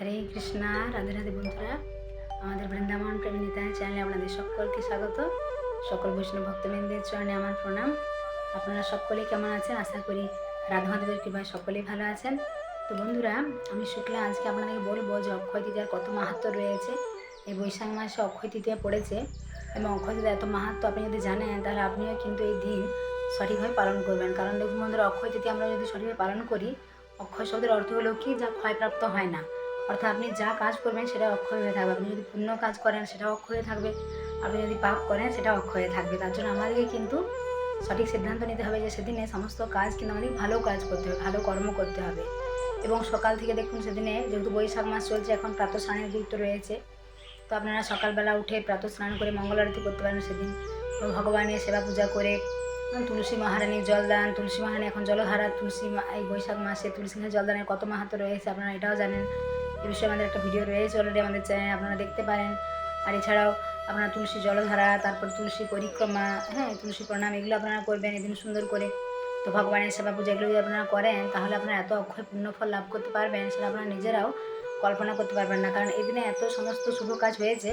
হরে কৃষ্ণা, রাধে রাধে বন্ধুরা। আমাদের বৃন্দাবন প্রেমিতা চ্যানেলে আপনাদের সকলকে স্বাগত। সকল বৈষ্ণব ভক্তবৃন্দের চরণে আমার প্রণাম। আপনারা সকলেই কেমন আছেন? আশা করি রাধা মাধবের কৃপায় সকলেই ভালো আছেন। তো বন্ধুরা, আমি শুক্লা আজকে আপনাদেরকে বলব যে অক্ষয় তৃতীয়ার কত মাহাত্ম রয়েছে। এই বৈশাখ মাসে অক্ষয় তৃতীয়া পড়েছে এবং অক্ষয় তৃতীয়া এত মাহাত্ম আপনি যদি জানেন, তাহলে আপনিও কিন্তু এই দিন সঠিকভাবে পালন করবেন। কারণ দেখুন বন্ধুরা, অক্ষয় তৃতীয়া আমরা যদি সঠিকভাবে পালন করি, অক্ষয় শব্দের অর্থ হলো কি? যা ক্ষয়প্রাপ্ত হয় না। অর্থাৎ আপনি যা কাজ করবেন সেটা অক্ষয় হয়ে থাকবে। আপনি যদি পুণ্য কাজ করেন সেটা অক্ষয় থাকবে। আপনি যদি পাপ করেন সেটা অক্ষয় থাকবে। তার জন্য আমাদেরকে কিন্তু সঠিক সিদ্ধান্ত নিতে হবে যে সেদিনে সমস্ত কাজ কিন্তু আমাদের ভালো কাজ করতে হবে, ভালো কর্ম করতে হবে। এবং সকাল থেকে দেখুন সেদিনে যেহেতু বৈশাখ মাস চলছে, এখন প্রাত স্নানের গুরুত্ব রয়েছে। তো আপনারা সকালবেলা উঠে প্রাত স্নান করে মঙ্গল আরতি করতে পারেন সেদিন। ভগবানের সেবা পূজা করে তুলসী মহারানীর জলদান, তুলসী মহারানী এখন জলধারা, তুলসী এই বৈশাখ মাসে তুলসী জলদানের কত মাহাত্ম রয়েছে আপনারা এটাও জানেন। এ বিষয়ে আমাদের একটা ভিডিও রয়েছে অলরেডি আমাদের চ্যানেলে আপনারা দেখতে পারেন। আর এছাড়াও আপনারা তুলসী জলধারা, তারপর তুলসী পরিক্রমা হ্যাঁ তুলসী প্রণাম এগুলো আপনারা করবেন এদিন সুন্দর করে। তো ভগবানের সেবা পূজা এগুলো যদি আপনারা করেন, তাহলে আপনারা এত অক্ষয় পুণ্যফল লাভ করতে পারবেন, সেটা আপনারা নিজেরাও কল্পনা করতে পারবেন না। কারণ এদিনে এত সমস্ত শুভ কাজ হয়েছে,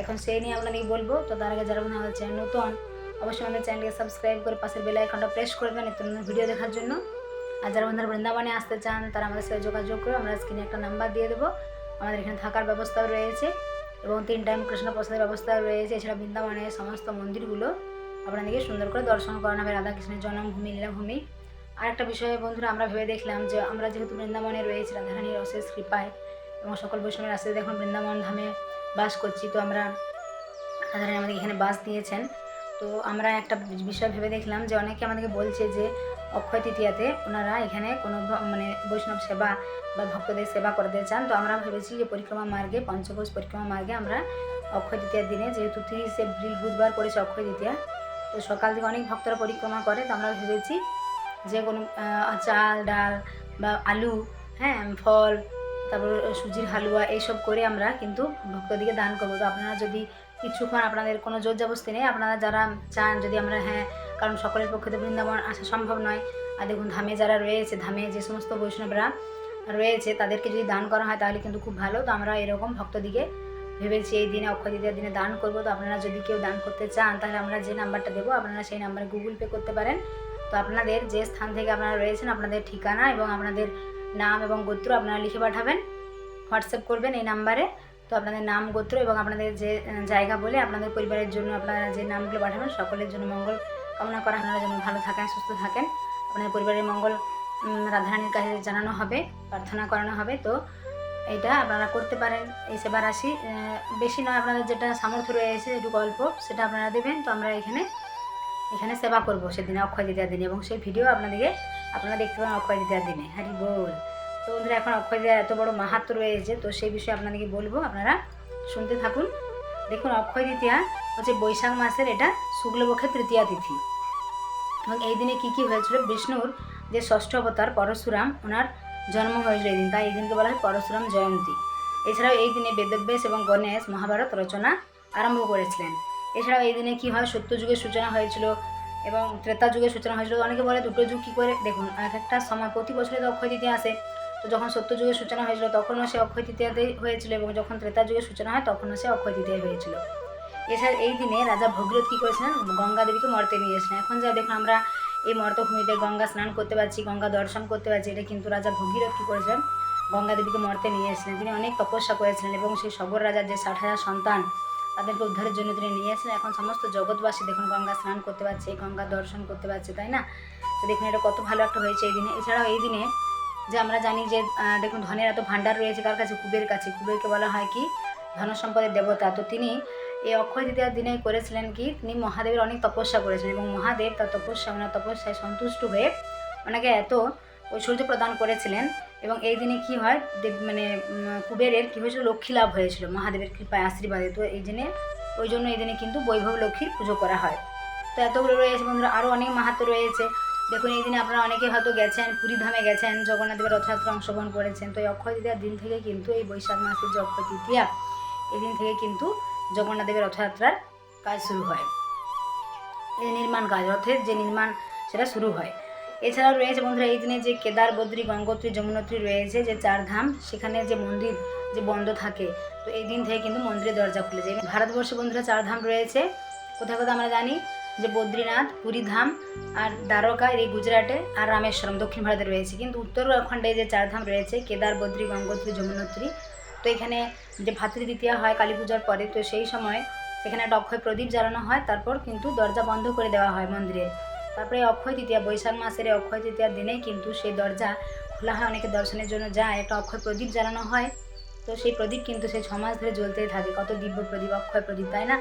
এখন সেই নিয়ে আপনাদেরকে বলব। তো তার আগে যারা আমাদের চ্যানেল নতুন, অবশ্যই আমাদের চ্যানেলকে সাবস্ক্রাইব করে পাশের বেল আইকনটা প্রেস করবেন নিত্য ভিডিও দেখার জন্য। আর যারা বন্ধুরা বৃন্দাবনে আসতে চান, তারা আমাদের সাথে যোগাযোগ করে। আমরা স্ক্রিনে একটা নাম্বার দিয়ে দেবো। আমাদের এখানে থাকার ব্যবস্থাও রয়েছে এবং তিন টাইম কৃষ্ণ প্রসাদের ব্যবস্থাও রয়েছে। এছাড়া বৃন্দাবনের সমস্ত মন্দিরগুলো আপনাদেরকে সুন্দর করে দর্শন করানো হবে। রাধাকৃষ্ণের জন্মভূমি, লীলাভূমি। আর একটা বিষয়ে বন্ধুরা, আমরা ভেবে দেখলাম যে আমরা যেহেতু বৃন্দাবনে রয়েছি, রাধারানীর অশেষ কৃপায় এবং সকল বৈষ্ণবের আশীর্বাদে এখন বৃন্দাবন ধামে বাস করছি, তো আমরা রাধারানী আমাদের এখানে বাস দিয়েছেন। তো আমরা একটা বিষয় ভেবে দেখলাম যে অনেকে আমাদেরকে বলছে যে অক্ষয় তৃতীয়াতে ওনারা এখানে কোনো মানে বৈষ্ণব সেবা বা ভক্তদের সেবা করতে চান। তো আমরা ভেবেছি যে পরিক্রমা মার্গে, পঞ্চকোষ পরিক্রমা মার্গে আমরা অক্ষয় তৃতীয়ার দিনে, যেহেতু তিরিশ এপ্রিল বুধবার পড়েছে অক্ষয় তৃতীয়া তো সকাল থেকে অনেক ভক্তরা পরিক্রমা করে। তো আমরা ভেবেছি যে কোনো চাল, ডাল বা আলু হ্যাঁ ফল, তারপর সুজির হালুয়া এইসব করে আমরা কিন্তু ভক্তদিকে দান করব। তো আপনারা যদি কিছুক্ষণ আপনাদের কোনো জোর জবস্তি নেই। আপনারা যারা চান, যদি আমরা হ্যাঁ কারণ সকলের পক্ষে তো বৃন্দাবন আসা সম্ভব নয়। আর দেখুন, ধামে যারা রয়েছে, ধামে যে সমস্ত বৈষ্ণবরা রয়েছে, তাদেরকে যদি দান করা হয় তাহলে কিন্তু খুব ভালো। তো আমরা এরকম ভক্তদিকে ভেবেছি, এই দিনে অক্ষয় তৃতীয়ার দিনে দান করব। তো আপনারা যদি কেউ দান করতে চান, তাহলে আমরা যে নাম্বারটা দেবো, আপনারা সেই নাম্বারে গুগল পে করতে পারেন। তো আপনাদের যে স্থান থেকে আপনারা রয়েছেন, আপনাদের ঠিকানা এবং আপনাদের নাম এবং গোত্র আপনারা লিখে পাঠাবেন। হোয়াটসঅ্যাপ করবেন এই নাম্বারে। তো আপনাদের নাম, গোত্র এবং আপনাদের যে জায়গা বলে আপনাদের পরিবারের জন্য আপনারা যে নামগুলো পাঠাবেন, সকলের জন্য মঙ্গল কামনা করা আপনারা যেমন ভালো থাকেন, সুস্থ থাকেন। আপনাদের পরিবারের মঙ্গল রাধারানীর কাছে জানানো হবে, প্রার্থনা করানো হবে। তো এটা আপনারা করতে পারেন। এই সেবা রাশি বেশি নয় আপনাদের যেটা সামর্থ্য রয়েছে একটু গল্প সেটা আপনারা দেবেন। তো আমরা এখানে এখানে সেবা করব সেদিনে, অক্ষয় তৃতীয়ার দিনে। এবং সেই ভিডিও আপনাদেরকে, আপনারা দেখতে পাবেন অক্ষয় তৃতীয়ার দিনে। হ্যারি বল। তো বন্ধুরা, এখন অক্ষয় তৃতীয়ার এত বড় মাহাত্ম রয়েছে, তো সেই বিষয়ে আপনাদেরকে বলব, আপনারা শুনতে থাকুন। দেখুন, অক্ষয় তৃতীয়া হচ্ছে বৈশাখ মাসের এটা শুক্লপক্ষের তৃতীয়া তিথি। এবং এই দিনে কী কী হয়েছিল? বিষ্ণুর যে ষষ্ঠ অবতার, পরশুরাম, ওনার জন্ম হয়েছিল এই দিন। তাই এই দিনকে বলা হয় পরশুরাম জয়ন্তী। এছাড়াও এই দিনে বেদব্যাস এবং গণেশ মহাভারত রচনা আরম্ভ করেছিলেন। এছাড়াও এই দিনে কী হয়? সত্যযুগের সূচনা হয়েছিল এবং ত্রেতা যুগের সূচনা হয়েছিল। অনেকে বলে দুটো যুগ কী করে? দেখুন, এক একটা সময় প্রতি বছরে তো অক্ষয় তৃতীয়া আসে। তো যখন সত্যযুগের সূচনা হয়েছিল, তখনও সে অক্ষয় তৃতীয়াতেই হয়েছিল এবং যখন ত্রেতা যুগের সূচনা হয়, তখনও সে অক্ষয় তৃতীয়ায় হয়েছিল। এছাড়া এই দিনে রাজা ভগীরথ কী করেছিলেন? গঙ্গা দেবীকে মর্তে নিয়ে এসেছিলেন। এখন যা দেখুন, আমরা এই মর্তভূমিতে গঙ্গা স্নান করতে পারছি, গঙ্গা দর্শন করতে পারছি, এটা কিন্তু রাজা ভগীরথ কী করেছিলেন? গঙ্গা দেবীকে মর্তে নিয়ে এসেছিলেন। তিনি অনেক তপস্যা করেছিলেন এবং সেই সবর রাজার যে ষাট হাজার সন্তান, তাদেরকে উদ্ধারের জন্য তিনি নিয়ে এসেছিলেন। এখন সমস্ত জগৎবাসী দেখুন, গঙ্গা স্নান করতে পারছে, গঙ্গা দর্শন করতে পারছে, তাই না? তো দেখুন, এটা কত ভালো একটা হয়েছে এই দিনে। এছাড়াও এই দিনে যে আমরা জানি যে দেখুন, ধনের এত ভাণ্ডার রয়েছে কার কাছে? কুবের কাছে। কুবেরকে বলা হয় কি? ধন সম্পদের দেবতা। তো তিনি এই অক্ষয় তৃতীয়ার দিনে করেছিলেন কি? তিনি মহাদেবের অনেক তপস্যা করেছিলেন এবং মহাদেব তার তপস্যা ওনার তপস্যায় সন্তুষ্ট হয়ে ওনাকে এত ঐশ্বর্য প্রদান করেছিলেন এবং এই দিনে কি হয়? দেব মানে কুবেরের কী হয়েছিল? লক্ষ্মী লাভ হয়েছিল, মহাদেবের কৃপায় আশীর্বাদে। তো এই দিনে, ওই জন্য এই দিনে কিন্তু বৈভব লক্ষ্মীর পুজো করা হয়। তো এতগুলো রয়েছে বন্ধুরা আরও অনেক মাহাত্ম রয়েছে। দেখুন, এই দিনে আপনারা অনেকে হয়তো গেছেন পুরী ধামে গেছেন জগন্নাথদেবের রথযাত্রা অংশগ্রহণ করেছেন। তো এই অক্ষয় তৃতীয়ার দিন থেকে কিন্তু এই বৈশাখ মাসের যে অক্ষয় তৃতীয়া, এই দিন থেকে কিন্তু জগন্নাথ দেবের রথযাত্রার কাজ শুরু হয়। এই নির্মাণ কাজ, রথের যে নির্মাণ, সেটা শুরু হয়। এছাড়াও রয়েছে বন্ধুরা, এই দিনে যে কেদার, বদ্রী, গঙ্গোত্রী, যমুনোত্রী রয়েছে, যে চার ধাম, সেখানে যে মন্দির, যে বন্ধ থাকে, তো এই দিন থেকে কিন্তু মন্দিরের দরজা খুলে যায়। ভারতবর্ষে বন্ধুরা চার ধাম রয়েছে। কোথায় কোথায় আমরা জানি? যে বদ্রীনাথ পুরী ধাম আর দ্বারকা এই গুজরাটে আর রামেশ্বরম, দক্ষিণ ভারতে রয়েছে। কিন্তু উত্তরাখণ্ডে যে চার ধাম রয়েছে, কেদার, বদ্রী, গঙ্গোত্রী, যমুনোত্রী, তো এখানে যে ভাতৃ ভাতৃদ্বিতীয়া হয় কালী পূজার পরে, তো সেই সময় সেখানে একটা অক্ষয় প্রদীপ জ্বালানো হয়, তারপর কিন্তু দরজা বন্ধ করে দেওয়া হয় মন্দিরে। তারপরে অক্ষয় তৃতীয়া, বৈশাখ মাসের অক্ষয় তৃতীয়ার দিনেই কিন্তু সেই দরজা খোলা হয়, অনেকে দর্শনের জন্য যায়, একটা অক্ষয় প্রদীপ জ্বালানো হয়। তো সেই প্রদীপ কিন্তু সেই ছমাস ধরে জ্বলতেই থাকে। কত দিব্য প্রদীপ, অক্ষয় প্রদীপ, তাই না?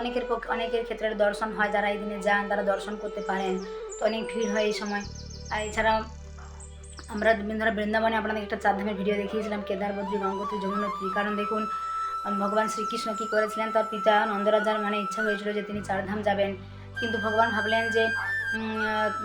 অনেকের পক্ষে অনেকের ক্ষেত্রে দর্শন হয়, যারা এই দিনে যান তারা দর্শন করতে পারেন। তো অনেক ভিড় হয় এই সময়। আর এছাড়াও আমরা ধরো বৃন্দাবনে আপনাদের একটা চারধামের ভিডিও দেখিয়েছিলাম, কেদার, বদ্রী, গঙ্গোত্রী, যমুনোত্রী। কারণ দেখুন ভগবান শ্রীকৃষ্ণ কী করেছিলেন? তার পিতা নন্দরাজার মানে ইচ্ছা হয়েছিল যে তিনি চারধাম যাবেন। কিন্তু ভগবান ভাবলেন যে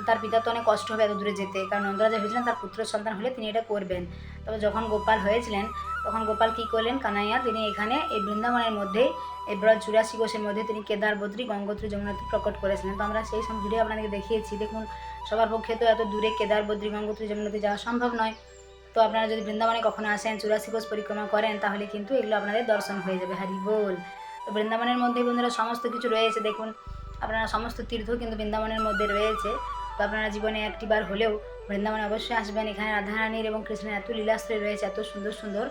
তার পিতা তো অনেক কষ্ট হবে এত দূরে যেতে। কারণ নন্দরাজা ভেবেছিলেন তার পুত্র সন্তান হলে তিনি এটা করবেন। তবে যখন গোপাল হয়েছিলেন, তখন গোপাল কী করলেন? কানাইয়া, তিনি এখানে এই বৃন্দাবনের মধ্যেই এই ব্রজ চুরাশি কোষের মধ্যে তিনি কেদার বদ্রী গঙ্গোত্রী, যমুনোত্রী প্রকট করেছিলেন। তো আমরা সেই সব ভিডিও আপনাদেরকে দেখিয়েছি। দেখুন, সবার পক্ষে তো এত দূরে কেদার বদ্রী গঙ্গোত্রী, যমুনোত্রী যাওয়া সম্ভব নয়। তো আপনারা যদি বৃন্দাবনে কখনো আসেন, চুরাশি কোষ পরিক্রমা করেন, তাহলে কিন্তু এগুলো আপনাদের দর্শন হয়ে যাবে। হারি বল। তো বৃন্দাবনের মধ্যে বন্ধুরা সমস্ত কিছু রয়েছে। দেখুন আপনারা সমস্ত তীর্থ কিন্তু বৃন্দাবনের মধ্যে রয়েছে। তো আপনারা জীবনে একটিবার হলেও বৃন্দাবনে অবশ্যই আসবেন। এখানে রাধারানীর এবং কৃষ্ণের এত লীলাশ্রয় রয়েছে, এত সুন্দর সুন্দর।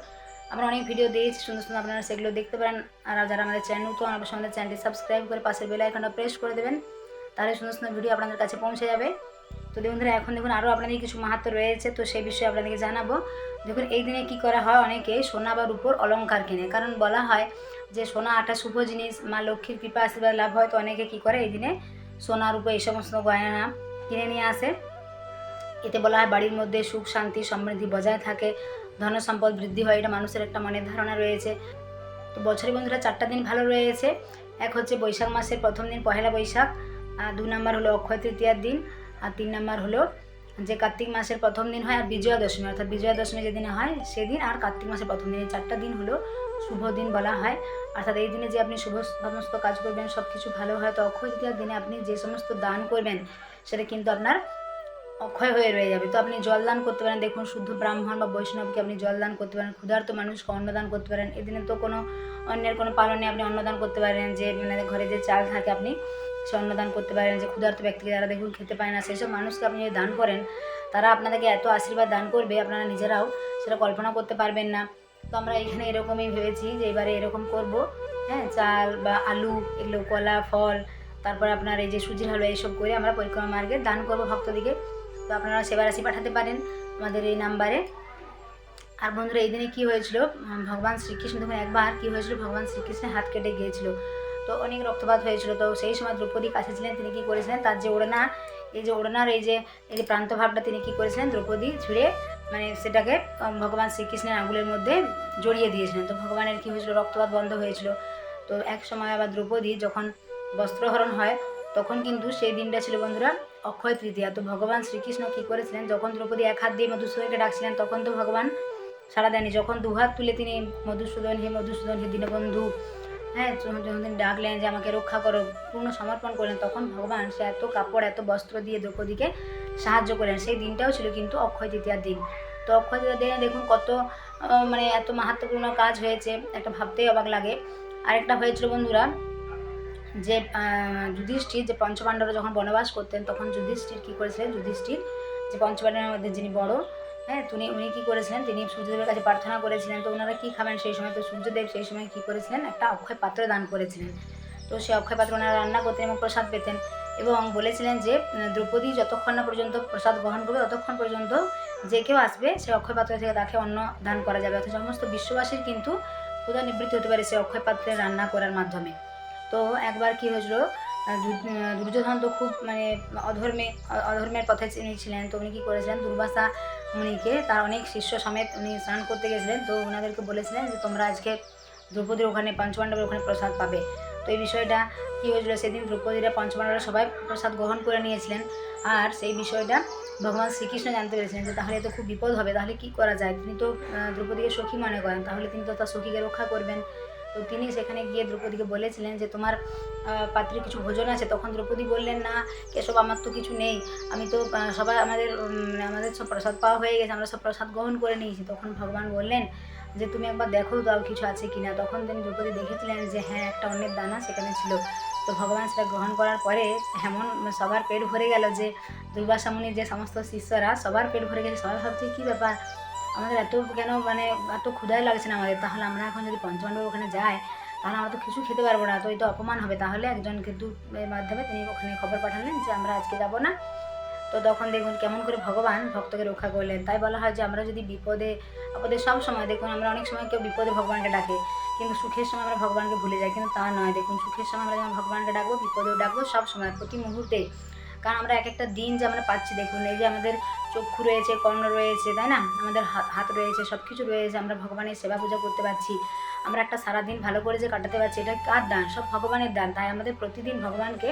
আমরা অনেক ভিডিও দিয়েছি, সুন্দর সুন্দর আপনারা সেগুলো দেখতে পারেন। আর যারা আমাদের চ্যানেল নতুন, অবশ্যই আমাদের চ্যানেলটি সাবস্ক্রাইব করে পাশের বেল আইকনটা প্রেস করে দেবেন। তাহলে সুন্দর সুন্দর ভিডিও আপনাদের কাছে পৌঁছে যাবে। তো দেখুন ধরো এখন দেখুন আরও আপনাদের কিছু মাহাত্ম রয়েছে, তো সেই বিষয়ে আপনাদেরকে জানাব। দেখুন, এই দিনে কি করা হয়? অনেকে সোনা বা রূপোর অলংকার কিনে। কারণ বলা হয় যে, সোনা আটা শুভ জিনিস, মা লক্ষ্মীর কৃপা, আশীর্বাদ, লাভ হয়। তো অনেকে কী করে এই দিনে সোনা, রূপো এই সমস্ত গয়না কিনে নিয়ে আসে। এতে বলা হয় বাড়ির মধ্যে সুখ, শান্তি, সমৃদ্ধি বজায় থাকে। ধন সম্পদ বৃদ্ধি হয়। এটা মানুষের একটা মনের ধারণা রয়েছে। তো বছরে বন্ধুরা চারটা দিন ভালো রয়েছে। এক হচ্ছে বৈশাখ মাসের প্রথম দিন, পহেলা বৈশাখ। আর দু নম্বর হলো অক্ষয় তৃতীয়ার দিন। আর তিন নম্বর হলো যে কার্তিক মাসের প্রথম দিন হয় আর বিজয়া দশমী অর্থাৎ বিজয়া দশমী যেদিন হয় সেদিন আর কার্তিক মাসের প্রথম দিন, এই চারটা দিন হলো শুভ দিন বলা হয়। অর্থাৎ এই দিনে যে আপনি শুভ সমস্ত কাজ করবেন সব কিছু ভালো হয়, তো অক্ষয় তৃতীয়ার দিনে আপনি যে সমস্ত দান করবেন, সেটা কিন্তু আপনার অক্ষয় হয়ে রয়ে যাবে। তো আপনি জল দান করতে পারেন, দেখুন শুদ্ধ ব্রাহ্মণ বা বৈষ্ণবকে আপনি জল দান করতে পারেন, ক্ষুধার্ত মানুষকে অন্নদান করতে পারেন। এদিনে তো কোনো অন্যের কোনো পালনে আপনি অন্নদান করতে পারেন, যে মানে ঘরে যে চাল থাকে আপনি সে অন্নদান করতে পারেন, যে ক্ষুধার্ত ব্যক্তিকে যারা দেখুন খেতে পায় না, সেসব মানুষকে আপনি যদি দান করেন, তারা আপনাদেরকে এত আশীর্বাদ দান করবে, আপনারা নিজেরাও সেটা কল্পনা করতে পারবেন না। তো আমরা এখানে এরকমই ভেবেছি যে এবারে এরকম করব। হ্যাঁ চাল বা আলু, এগুলো কলা, ফল, তারপর আপনার এই যে সুজির হালুয়া, এইসব করে আমরা পরিক্রমা মার্গে দান করব ভক্তদিকে। তো আপনারা সেবা রাশি পাঠাতে পারেন আমাদের এই নাম্বারে। আর বন্ধুরা, এই দিনে কী হয়েছিল? ভগবান শ্রীকৃষ্ণ, দেখুন একবার কী হয়েছিল? ভগবান শ্রীকৃষ্ণের হাত কেটে গিয়েছিল। তো অনেক রক্তপাত হয়েছিল। তো সেই সময় দ্রৌপদী কাছে ছিলেন, তিনি কী করেছিলেন? তার যে ওড়না, এই যে ওড়নার এই যে এই যে প্রান্তভাবটা তিনি কী করেছিলেন? দ্রৌপদী ছিঁড়ে মানে সেটাকে ভগবান শ্রীকৃষ্ণের আঙুলের মধ্যে জড়িয়ে দিয়েছিলেন। তো ভগবানের কী হয়েছিল? রক্তপাত বন্ধ হয়েছিল। তো এক সময় আবার দ্রৌপদী যখন বস্ত্রহরণ হয়, তখন কিন্তু সেই দিনটা ছিল বন্ধুরা অক্ষয় তৃতীয়া। তো ভগবান শ্রীকৃষ্ণ কী করেছিলেন? যখন দ্রৌপদী এক হাত দিয়ে মধুসূদনকে ডাকছিলেন, তখন তো ভগবান সাড়া দেয়নি যখন দুহাত তুলে তিনি মধুসূদন, হে মধুসূদন, হে দীনবন্ধু হ্যাঁ যখন ডাকলেন যে আমাকে রক্ষা করো, পূর্ণ সমর্পণ করলেন, তখন ভগবান সে এত কাপড়, এত বস্ত্র দিয়ে দ্রৌপদীকে সাহায্য করলেন। সেই দিনটাও ছিল কিন্তু অক্ষয় তৃতীয়ার দিন। তো অক্ষয় তৃতীয়ার দিনে দেখুন কত মানে এত মাহাত্মপূর্ণ কাজ হয়েছে, একটা ভাবতেই অবাক লাগে। আরেকটা হয়েছিল বন্ধুরা, যে যুধিষ্ঠির, যে পঞ্চপাণ্ডবরা যখন বনবাস করতেন, তখন যুধিষ্ঠির কী করেছিলেন? যুধিষ্ঠির, যে পঞ্চপাণ্ডবের মধ্যে যিনি বড় হ্যাঁ তিনি উনি কী করেছিলেন? তিনি সূর্যদেবের কাছে প্রার্থনা করেছিলেন। তো ওনারা কী খাবেন সেই সময়? তো সূর্যদেব সেই সময় কী করেছিলেন? একটা অক্ষয় পাত্র দান করেছিলেন। তো সেই অক্ষয় পাত্র ওনারা রান্না করতেন এবং প্রসাদ পেতেন। এবং বলেছিলেন যে দ্রৌপদী যতক্ষণ না পর্যন্ত প্রসাদ গ্রহণ করবে, ততক্ষণ পর্যন্ত যে কেউ আসবে সেই অক্ষয় পাত্র থেকে তাকে অন্ন দান করা যাবে। অর্থাৎ সমস্ত বিশ্ববাসীর কিন্তু ক্ষুধা নিবৃত্তি হতে পারে সেই অক্ষয় পাত্রে রান্না করার মাধ্যমে। তো একবার কি হয়েছিল? দুর্যোধন তো খুব মানে অধর্মে অধর্মের পথে ছিলেন। তো উনি কী করেছিলেন? দুর্বাসা মুনিকে, তার অনেক শিষ্য সমেত উনি স্নান করতে গেছিলেন। তো ওনাদেরকে বলেছিলেন যে, তোমরা আজকে দ্রৌপদীর ওখানে, পঞ্চপাণ্ডবের ওখানে প্রসাদ পাবে। তো এই বিষয়টা কী হয়েছিল? সেদিন দ্রৌপদীরা, পঞ্চপাণ্ডবরা সবাই প্রসাদ গ্রহণ করে নিয়েছিলেন। আর সেই বিষয়টা ভগবান শ্রীকৃষ্ণ জানতে পেরেছিলেন যে, তাহলে তো খুব বিপদ হবে। তাহলে কি করা যায়? তিনি তো দ্রৌপদীকে সখী মনে করেন। তাহলে তিনি তো তার সখীকে রক্ষা করবেন। তো তিনি সেখানে গিয়ে দ্রৌপদীকে বলেছিলেন যে তোমার পাত্রে কিছু ভোজন আছে। তখন দ্রৌপদী বললেন, না, কেশব, আমার তো কিছু নেই। আমি তো সবাই আমাদের আমাদের সব প্রসাদ পাওয়া হয়ে গেছে। আমরা সব প্রসাদ গ্রহণ করে নিয়েছি। তখন ভগবান বললেন যে, তুমি একবার দেখো দাও কিছু আছে কিনা? তখন তিনি দ্রৌপদী দেখেছিলেন যে হ্যাঁ একটা অন্যের দানা সেখানে ছিল। তো ভগবান সেটা গ্রহণ করার পরে এমন সবার পেট ভরে গেল যে দুর্বাসা মুনির যে সমস্ত শিষ্যরা সবার পেট ভরে গেছে। সবাই ভাবছে, কী ব্যাপার? আমাদের এত কেন মানে এত ক্ষুধাই লাগছে না আমাদের? তাহলে আমরা এখন যদি পঞ্চপাণ্ডব ওখানে যাই, তাহলে আমরা তো কিছু খেতে পারব না, তো এটা অপমান হবে। তাহলে একজনকে দূত এর মাধ্যমে তিনি ওখানে খবর পাঠালেন যে আমরা আজকে যাব না। তো তখন দেখুন কেমন করে ভগবান ভক্তকে রক্ষা করলেন। তাই বলা হয় যে আমরা যদি বিপদে আপদে সব সময় দেখুন আমরা অনেক সময় কেউ বিপদে ভগবানকে ডাকে, কিন্তু সুখের সময় আমরা ভগবানকে ভুলে যাই। কিন্তু তা নয়, দেখুন সুখের সময় আমরা যেমন ভগবানকে ডাকবো, বিপদেও ডাকবো সব সময়, প্রতি মুহূর্তে। কারণ আমরা এক একটা দিন যে আমরা পাচ্ছি, দেখুন, এই যে আমাদের চক্ষু রয়েছে, কর্ণ রয়েছে, তাই না? আমাদের হাত হাত রয়েছে সব কিছু রয়েছে, আমরা ভগবানের সেবা পূজা করতে পারছি। আমরা একটা সারাদিন ভালো করে যে কাটাতে পারছি, এটা কার দান? সব ভগবানের দান। তাই আমাদের প্রতিদিন ভগবানকে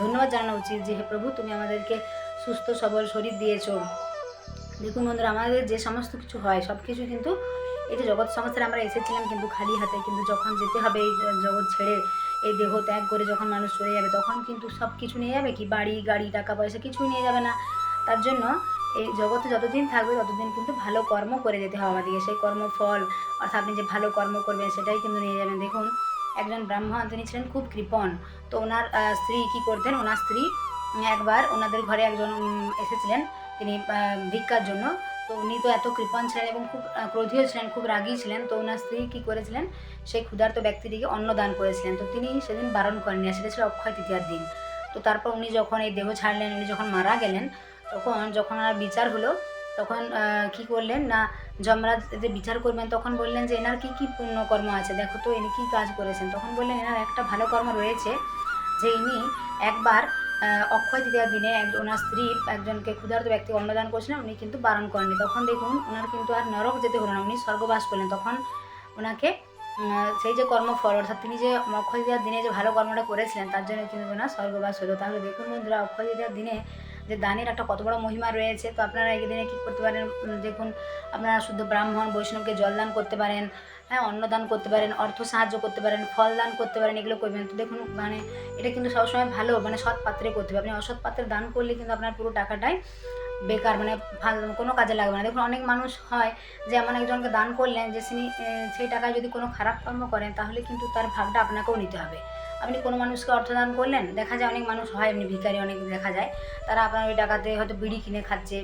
ধন্যবাদ জানানো উচিত যে, হে প্রভু, তুমি আমাদেরকে সুস্থ, সবল শরীর দিয়েছ। দেখুন বন্ধুরা, আমাদের যে সমস্ত কিছু হয় সব কিছু কিন্তু এই যে জগৎ সংসারে আমরা এসেছিলাম কিন্তু খালি হাতে, কিন্তু যখন যেতে হবে এই জগৎ ছেড়ে এই দেহ ত্যাগ করে যখন মানুষ চলে যাবে, তখন কিন্তু সব কিছু নিয়ে যাবে কি? বাড়ি, গাড়ি টাকা পয়সা কিছুই নিয়ে যাবে না। তার জন্য এই জগতে যতদিন থাকবে, ততদিন কিন্তু ভালো কর্ম করে যেতে হবে আমাদেরকে। সেই কর্মফল, অর্থাৎ আপনি যে ভালো কর্ম করবেন, সেটাই কিন্তু নিয়ে যাবেন। দেখুন, একজন ব্রাহ্মণ, তিনি ছিলেন খুব কৃপণ। তো ওনার স্ত্রী কি করতেন? ওনার স্ত্রী একবার ওনাদের ঘরে একজন এসেছিলেন। তিনি ভিক্ষার জন্য। তো উনি তো এত কৃপণ ছিলেন এবং খুব ক্রোধীয় ছিলেন, খুব রাগী ছিলেন। তো ওনার স্ত্রী কী করেছিলেন? সেই ক্ষুধার্ত ব্যক্তিটিকে অন্ন দান করেছিলেন। তো তিনি সেদিন বারণ করেননি। সেটা ছিল অক্ষয় তৃতীয়ার দিন। তো তারপর উনি যখন এই দেহ ছাড়লেন, উনি যখন মারা গেলেন, তখন যখন আর বিচার হলো, তখন কি করলেন না, যমরাজ যে বিচার করবেন, তখন বললেন যে এনার কি কি পুণ্যকর্ম আছে? দেখো তো, ইনি কী কাজ করেছেন? তখন বললেন, এনার একটা ভালো কর্ম রয়েছে যে ইনি একবার অক্ষয় তৃতীয়ার দিনে এক ওনার স্ত্রী একজনকে ক্ষুধার্ত ব্যক্তি অন্নদান করেছিলেন, উনি কিন্তু বারণ করেননি। তখন দেখুন, ওনার কিন্তু আর নরক যেতে হলো না, উনি স্বর্গবাস করলেন। তখন ওনাকে সেই যে কর্মফল, অর্থাৎ তিনি যে অক্ষয় তৃতীয়ার দিনে যে ভালো কর্মটা করেছিলেন, তার জন্য কিন্তু ওনার স্বর্গবাস হলো। তাহলে দেখুন বন্ধুরা, অক্ষয় তৃতীয়ার দিনে যে দানের একটা কত বড় মহিমা রয়েছে, তো আপনারা এই দিনে কী করতে পারেন? দেখুন, আপনারা শুদ্ধ ব্রাহ্মণ, বৈষ্ণবকে জলদান করতে পারেন হ্যাঁ অন্নদান করতে পারেন, অর্থ সাহায্য করতে পারেন, ফল দান করতে পারেন, এগুলো করবেন। তো দেখুন মানে এটা কিন্তু সবসময় ভালো মানে সৎ পাত্রে করতে হবে। আপনি অসৎ পাত্রে দান করলে কিন্তু আপনার পুরো টাকাটাই বেকার মানে কোনো কাজে লাগবে না। দেখুন, অনেক মানুষ হয় যে এমন একজনকে দান করলেন যে তিনি সেই টাকায় যদি কোনো খারাপ কর্ম করেন, তাহলে কিন্তু তার ভাগটা আপনাকেও নিতে হবে। আপনি কোনো মানুষকে অর্থদান করলেন, দেখা যায় অনেক মানুষ হয় এমনি ভিখারি, অনেক দেখা যায়। তারা আপনার ওই টাকাতে হয়তো বিড়ি কিনে খাচ্ছে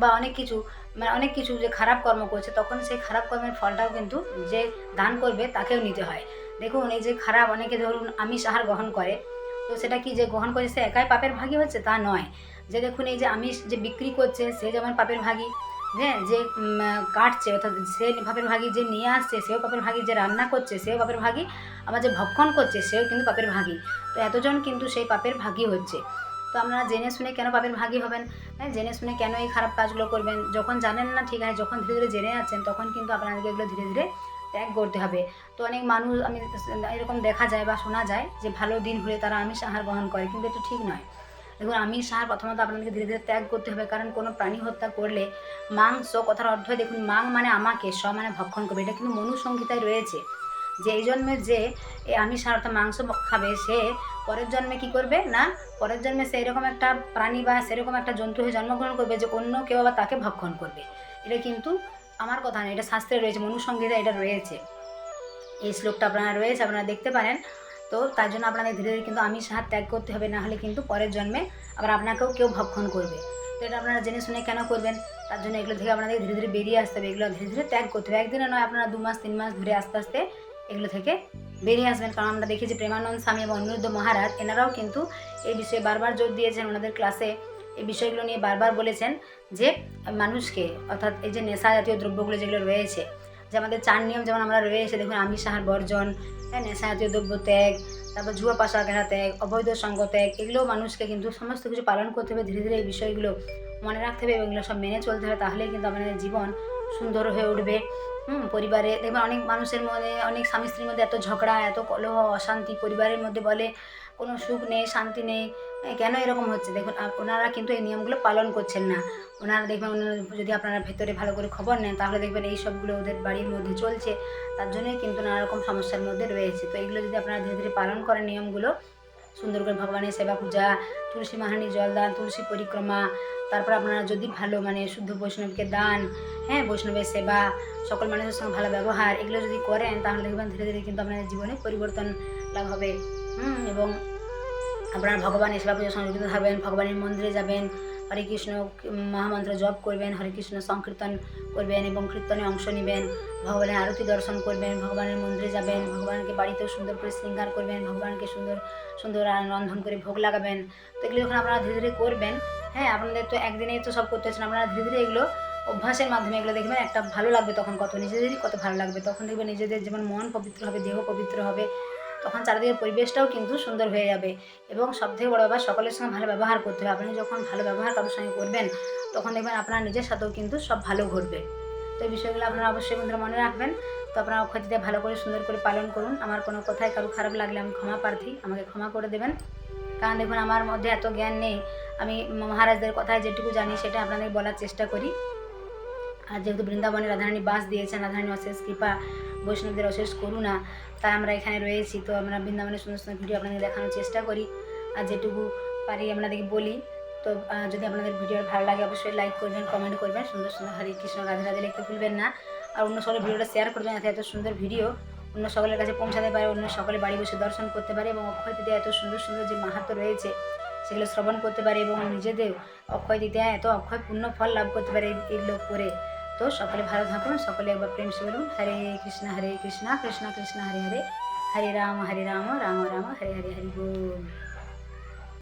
বা অনেক কিছু মানে অনেক কিছু যে খারাপ কর্ম করছে, তখন সেই খারাপ কর্মের ফলটাও কিন্তু যে দান করবে তাকেও নিতে হয়। দেখুন, এই যে খারাপ, অনেকে ধরুন আমিষ আহার গ্রহণ করে, তো সেটা কি যে গ্রহণ করে সে একাই পাপের ভাগী হচ্ছে? তা নয়। যে দেখুন, এই যে আমিষ যে বিক্রি করছে, সে যেমন পাপের ভাগী হ্যাঁ যে কাটছে, অর্থাৎ সে পাপের ভাগী যে নিয়ে আসছে, সেও পাপের ভাগী যে রান্না করছে, সেও পাপের ভাগি, আবার যে ভক্ষণ করছে, সেও কিন্তু পাপের ভাগী। তো এতজন কিন্তু সেই পাপের ভাগী হচ্ছে। তো আপনারা জেনে শুনে কেন পাপের ভাগী হবেন? হ্যাঁ জেনে শুনে কেন এই খারাপ কাজগুলো করবেন? যখন জানেন না, ঠিক আছে, যখন ধীরে ধীরে জেনে যাচ্ছেন তখন কিন্তু আপনাদেরকে এগুলো ধীরে ধীরে ত্যাগ করতে হবে। তো অনেক মানুষ, আমি এরকম দেখা যায় বা শোনা যায় যে, ভালো দিন হলে তারা আমিষ আহার গ্রহণ করে, কিন্তু এটা ঠিক নয়। দেখুন আমিষ আহার প্রথমত আপনাদেরকে ধীরে ধীরে ত্যাগ করতে হবে, কারণ কোনো প্রাণী হত্যা করলে মাংস কথার অর্থ দেখুন, মাং মানে আমাকে স মানে ভক্ষণ করবে, এটা কিন্তু মনুসংহিতায় রয়েছে। যে এই জন্মে যে আহার অর্থাৎ মাংস খাবে, সে পরের জন্মে কি করবে? না, পরের জন্মে সেই রকম একটা প্রাণী বা সেরকম একটা জন্তু হয়ে জন্মগ্রহণ করবে যে অন্য কেউ আবার তাকে ভক্ষণ করবে। এটা কিন্তু আমার কথা নয়, এটা শাস্ত্রে রয়েছে মনুসংহিতা এটা রয়েছে। এই শ্লোকটা আপনারা রয়েছে, আপনারা দেখতে পারেন। তো তার জন্য আপনাদের ধীরে ধীরে কিন্তু আমিষ হাত ত্যাগ করতে হবে, না হলে কিন্তু পরের জন্মে আবার আপনাকেও কেউ ভক্ষণ করবে। তো এটা আপনারা জেনে শুনে কেন করবেন? তার জন্য এগুলো থেকে আপনাদের ধীরে ধীরে বেরিয়ে আসতে হবে, এগুলো ধীরে ধীরে ত্যাগ করতে হবে। একদিনে নয়, আপনারা দু মাস, তিন মাস ধরে আস্তে আস্তে এগুলো থেকে বেরিয়ে আসবেন। কারণ আমরা দেখি যে প্রেমানন্দ স্বামী এবং অনিরুদ্ধ মহারাজ, এনারাও কিন্তু এই বিষয়ে বারবার জোর দিয়েছেন। ওনাদের ক্লাসে এই বিষয়গুলো নিয়ে বারবার বলেছেন যে মানুষকে, অর্থাৎ এই যে নেশা জাতীয় দ্রব্যগুলো যেগুলো রয়েছে যে আমাদের চার নিয়ম যেমন আমরা রয়েছে, দেখুন আমিষ, আহার, বর্জন হ্যাঁ নেশাজাতীয় দ্রব্য ত্যাগ, তারপর জুয়া, পাশা ঘেরা ত্যাগ, অবৈধ সঙ্গ ত্যাগ, এগুলোও মানুষকে কিন্তু সমস্ত কিছু পালন করতে হবে। ধীরে ধীরে এই বিষয়গুলো মনে রাখতে হবে এবং এগুলো সব মেনে চলতে হবে, তাহলেই কিন্তু আমাদের জীবন সুন্দর হয়ে উঠবে। হুম, পরিবারে দেখবেন অনেক মানুষের মধ্যে অনেক স্বামী স্ত্রীর মধ্যে এত ঝগড়া, এত কলহ, অশান্তি, পরিবারের মধ্যে বলে কোনো সুখ নেই, শান্তি নেই। কেন এরকম হচ্ছে? দেখুন ওনারা কিন্তু এই নিয়মগুলো পালন করছেন না। ওনারা দেখবেন, ওনারা যদি আপনারা ভেতরে ভালো করে খবর নেন, তাহলে দেখবেন এই সবগুলো ওদের বাড়ির মধ্যে চলছে। তার জন্যই কিন্তু নানা রকম সমস্যার মধ্যে রয়েছে। তো এগুলো যদি আপনারা ধীরে ধীরে পালন করেন নিয়মগুলো সুন্দর করে ভগবানের সেবা পূজা তুলসী মাহানি জলদান তুলসী পরিক্রমা তারপর আপনারা যদি ভালো মানে শুদ্ধ বৈষ্ণবকে দান হ্যাঁ বৈষ্ণবের সেবা সকল মানুষের সঙ্গে ভালো ব্যবহার এগুলো যদি করেন তাহলে দেখবেন ধীরে ধীরে কিন্তু আপনাদের জীবনে পরিবর্তন লাভ হবে। হুম, এবং আপনারা ভগবানের সেবা পুজো সংযুক্ত থাকবেন ভগবানের মন্দিরে যাবেন, হরে কৃষ্ণ মহামন্ত্র জপ করবেন, হরে কৃষ্ণ সংকীর্তন করবেন এবং কীর্তনে অংশ নেবেন, ভগবানের আরতি দর্শন করবেন, ভগবানের মন্দিরে যাবেন, ভগবানকে বাড়িতেও সুন্দর করে শৃঙ্গার করবেন, ভগবানকে সুন্দর সুন্দর রন্ধন করে ভোগ লাগাবেন। তো এগুলো যখন আপনারা ধীরে ধীরে করবেন হ্যাঁ আপনাদের তো একদিনেই তো সব করতে হচ্ছে আপনারা ধীরে ধীরে এগুলো অভ্যাসের মাধ্যমে এগুলো দেখবেন একটা ভালো লাগবে তখন, কত নিজেদেরই কত ভালো লাগবে, তখন দেখবেন নিজেদের যেমন মন পবিত্র হবে, দেহ পবিত্র হবে তখন চারিদিকের পরিবেশটাও কিন্তু সুন্দর হয়ে যাবে। এবং সবথেকে বড় ব্যাপার, সকলের সঙ্গে ভালো ব্যবহার করতে হবে। আপনি যখন ভালো ব্যবহার কারোর সঙ্গে করবেন, তখন দেখবেন আপনার নিজের সাথেও কিন্তু সব ভালো ঘটবে। তো এই বিষয়গুলো আপনারা অবশ্যই বন্ধুরা মনে রাখবেন। তো আপনারা অক্ষয়তিতে ভালো করে, সুন্দর করে পালন করুন। আমার কোনো কথায় কারও খারাপ লাগলে আমি ক্ষমা প্রার্থী, আমাকে ক্ষমা করে দেবেন। কারণ দেখুন, আমার মধ্যে এত জ্ঞান নেই। আমি মহারাজদের কথায় যেটুকু জানি, সেটা আপনাদের বলার চেষ্টা করি। আর যেহেতু বৃন্দাবনে রাধারানী বাস দিয়েছেন, রাধারানী অশেষ কৃপা, বৈষ্ণবদের অশেষ করুণা তাই আমরা এখানে রয়েছি। তো আমরা বৃন্দাবনের সুন্দর সুন্দর ভিডিও আপনাদের দেখানোর চেষ্টা করি। আর যেটুকু পারি আপনাদেরকে বলি। তো যদি আপনাদের ভিডিও ভালো লাগে, অবশ্যই লাইক করবেন কমেন্ট করবেন। সুন্দর সুন্দর হরে কৃষ্ণ, রাধে রাধে লিখতে ভুলবেন না। আর অন্য সকলের ভিডিওটা শেয়ার করবেন যাতে এত সুন্দর ভিডিও অন্য সকলের কাছে পৌঁছাতে পারে, অন্য সকলে বাড়ি বসে দর্শন করতে পারে এবং অক্ষয় তৃতীয়া এত সুন্দর সুন্দর যে মাহাত্ম রয়েছে, সেগুলো শ্রবণ করতে পারে এবং নিজেদের অক্ষয় তৃতীয়া এত অক্ষয় পূর্ণ ফল লাভ করতে পারে এই- এইগুলো করে। তো সকলে ভালো থাকুন সকলে একবার প্রেম সে বলুন হরে কৃষ্ণ হরে কৃষ্ণ কৃষ্ণ কৃষ্ণ হরে হরে হরে রাম হরে রাম রাম রাম হরে হরে হরি বল